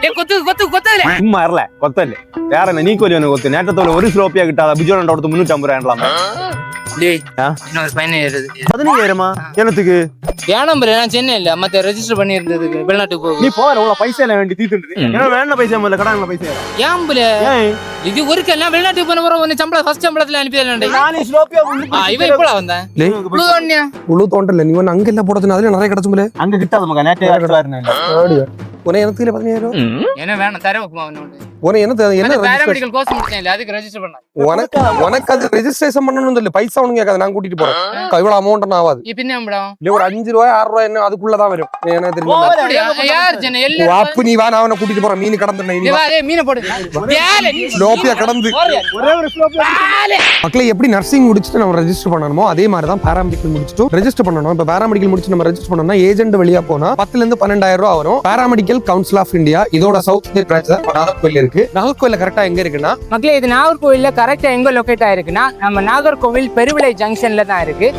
ഏ കൊത്ത് കൊത്ത് കൊത്തല്ലേ ചുമ്മാ ഇറല കൊത്തല്ലേ വേറെ നീക്കോലി വന്ന് കൊത്ത് നേട്ടത്തോലെ ഒരു സ്ലോപ്പിയാ കിട്ടാതെ ബിജോടെ അടുത്ത് മുന്നൂറ്റമ്പത് രൂപ டேய் ஆ? இன்னொரு பையன் ஏறுது பதினஞ்சாயிரமா என்னத்துக்கு ஏன் நம்பர் நான் சென்னையில் மத்த ரெஜிஸ்டர் பண்ணி இருந்ததுக்கு வெளிநாட்டுக்கு நீ போகும் போற உள்ள பைசா எல்லாம் வேண்டி தீத்துட்டு ஏன்னா வேணா பைசா முதல்ல கடன் பைசா ஏன் புல ஏன் இது ஒருக்கெல்லாம் வெளிநாட்டுக்கு போன பிறகு உன்னை சம்பளம் ஃபர்ஸ்ட் சம்பளத்துல அனுப்பிடலாம் நானே ஸ்லோப்பியா இவன் இப்போல வந்தேன் லேய். புழு ஒன்னியா உழு தோண்டல நீ ஒன்று அங்கெல்லாம் போடுறது அதுல நிறைய கிடைச்சும்ல அங்க கிட்டாத மகன் நேற்று ரூபாய் ரூபாய் எனக்கு தெரியும்? அப்படியா? யார் சென்னை உன் எல்லாம் அப்பு நீ வா நான் அவனை கூட்டிட்டு போறேன். மீன் கடந்துட்டேன் நீ வா, டேய், மீனை போடு. ஏலே, நீ- ஸ்லோப்பியா கடந்து. மக்களை எப்படி நர்சிங் முடிச்சுட்டு நம்ம ரெஜிஸ்டர் பண்ணணுமோ அதே மாதிரி தான் பேராமெடிக்கல் முடிச்சுட்டு ரெஜிஸ்டர் பண்ணணும். இப்போ பேராமெடிக்கல் முடிச்சு நம்ம ரெஜிஸ்டர் பண்ணோம்னா ஏஜென்ட் வெளியா போனா பத்துல இருந்து பன்னெண்டாயிரம் ரூபா வரும். பேராமெடிக்கல் கவுன்சில் ஆஃப் இந்தியா இதோட சவுத் இந்திய பிரான்ச் நாகர்கோவில் இருக்கு. நாகர்கோவில் கரெக்டா எங்க இருக்குன்னா? மக்களே இது நாகர்கோவில்ல கரெக்டா எங்க லொகேட் ஆயிருக்குன்னா நம்ம நாகர்கோவில் பெருவிளை ஜங்ஷன்ல தான் இருக்கு.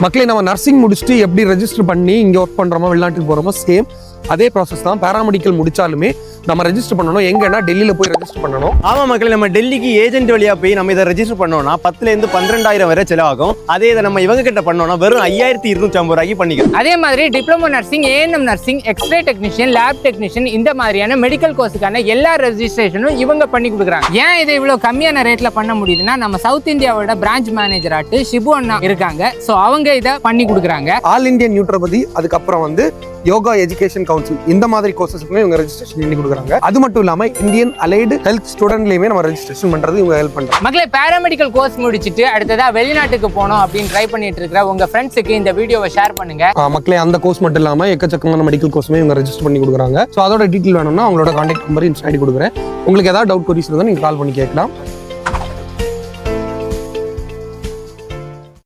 மக்களே நம்ம நர்சிங் முடிச்சுட்டு எப்படி ரெஜிஸ்டர் பண்ணி இங்க ஒர்க் பண்றோமோ வெளிநாட்டுக்கு போறோமோ சேம் அதே ப்ராசஸ் தான் பேராமெடிக்கல் முடிச்சாலுமே நம்ம ரெஜிஸ்டர் பண்ணணும். எங்கன்னா டெல்லியில போய் ரெஜிஸ்டர் பண்ணணும். ஆமா மக்களே நம்ம டெல்லிக்கு ஏஜென்ட் வழியா போய் நம்ம இதை ரெஜிஸ்டர் பண்ணோம்னா பத்துல இருந்து பன்னிரெண்டாயிரம் வரை செலவாகும். அதே இதை நம்ம இவங்க கிட்ட பண்ணோம்னா வெறும் ஐயாயிரத்தி இருநூத்தி ஐம்பது ரூபாய்க்கு பண்ணிக்கலாம். அதே மாதிரி diploma nursing ANM nursing x-ray technician lab technician இந்த மாதிரியான மெடிக்கல் கோர்ஸுக்கான எல்லா ரெஜிஸ்ட்ரேஷனும் இவங்க பண்ணி கொடுக்குறாங்க. ஏன் இதை இவ்வளவு கம்மியான ரேட்ல பண்ண முடியுதுன்னா நம்ம சவுத் இந்தியாவோட பிரான்ச் மேனேஜர் ஆட்டு ஷிபு அண்ணா இருக்காங்க. ஸோ அவங்க இதை பண்ணி கொடுக்குறாங்க. ஆல் இந்தியன் நியூட்ரோபதி அதுக்கப்புறம் வந்து யோகா எஜுகேஷன் கவுன்சில் இந்த மாதிரி கோர்சஸ்க்குமே இவங்க ரெஜிஸ்ட்ரேஷன் பண்ணி கொடுக்குறாங்க. அது மட்டும் இல்லாம இந்தியன் அலைடு ஹெல்த் ஸ்டூடெண்ட்லயுமே நம்ம ரெஜிஸ்ட்ரேஷன் பண்றது இவங்க ஹெல்ப் பண்றாங்க. மக்களே பேராமெடிக்கல் கோர்ஸ் முடிச்சிட்டு அடுத்ததா வெளிநாட்டுக்கு போகணும் அப்படின்னு ட்ரை பண்ணிட்டு இருக்கிற உங்க ஃப்ரெண்ட்ஸுக்கு இந்த வீடியோவை ஷேர் பண்ணுங்க. மக்களே அந்த கோர்ஸ் மட்டும் இல்லாம எக்கச்சக்கமான மெடிக்கல் கோர்ஸுமே இவங்க ரெஜிஸ்டர் பண்ணி கொடுக்குறாங்க. ஸோ அதோட டீட்டெயில் வேணும்னா அவங்களோட கான்டாக்ட் நம்பர் இன்ஸ்டா ஐடி கொடுக்குறேன். உங்களுக்கு ஏதாவது டவுட் கொரிஸ் இருந்தால் நீங்க கால் பண்ணி கேட்கலாம்.